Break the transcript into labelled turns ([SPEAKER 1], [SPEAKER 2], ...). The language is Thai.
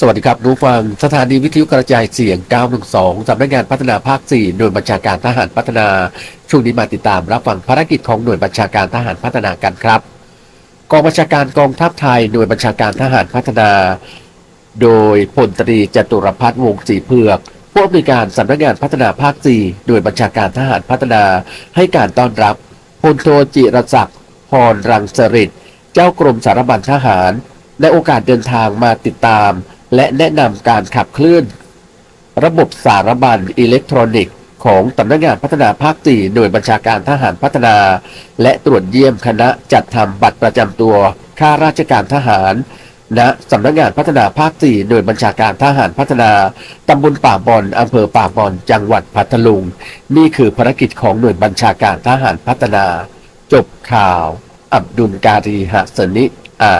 [SPEAKER 1] สวัสดีครับรู้ฟังสถานีวิทยุกระจายเสียง 912 สำนักงานพัฒนาภาค 4 หน่วยบัญชาการทหารพัฒนา ช่วงนี้มาติดตามรับฟังภารกิจของหน่วยบัญชาการทหารพัฒนากันครับ กองบัญชาการกองทัพไทย หน่วยบัญชาการทหารพัฒนา โดยพลตรีจตุรพัฒน์วงศ์ศรีเผือก ผู้อำนวยการสำนักงานพัฒนาภาค 4 หน่วยบัญชาการทหารพัฒนาให้การต้อนรับพลโทจิรศักดิ์พรรังสฤษดิ์เจ้ากรมสารบัญทหาร และโอกาสเดินทางมาติดตาม และแนะนำการขับเคลื่อน ระบบสารบัญอิเล็กทรอนิกส์ของสำนักงานพัฒนาภาค 4 หน่วยบัญชาการทหารพัฒนา และตรวจเยี่ยมคณะจัดทำบัตรประจำตัวข้าราชการทหาร ณสำนักงานพัฒนาภาค4หน่วยบัญชาการทหารพัฒนา ตำบลป่าบอนอำเภอป่าบอน จังหวัดพัทลุง นี่คือภารกิจของหน่วยบัญชาการทหารพัฒนา จบข่าว อับดุลการีหะสนิอา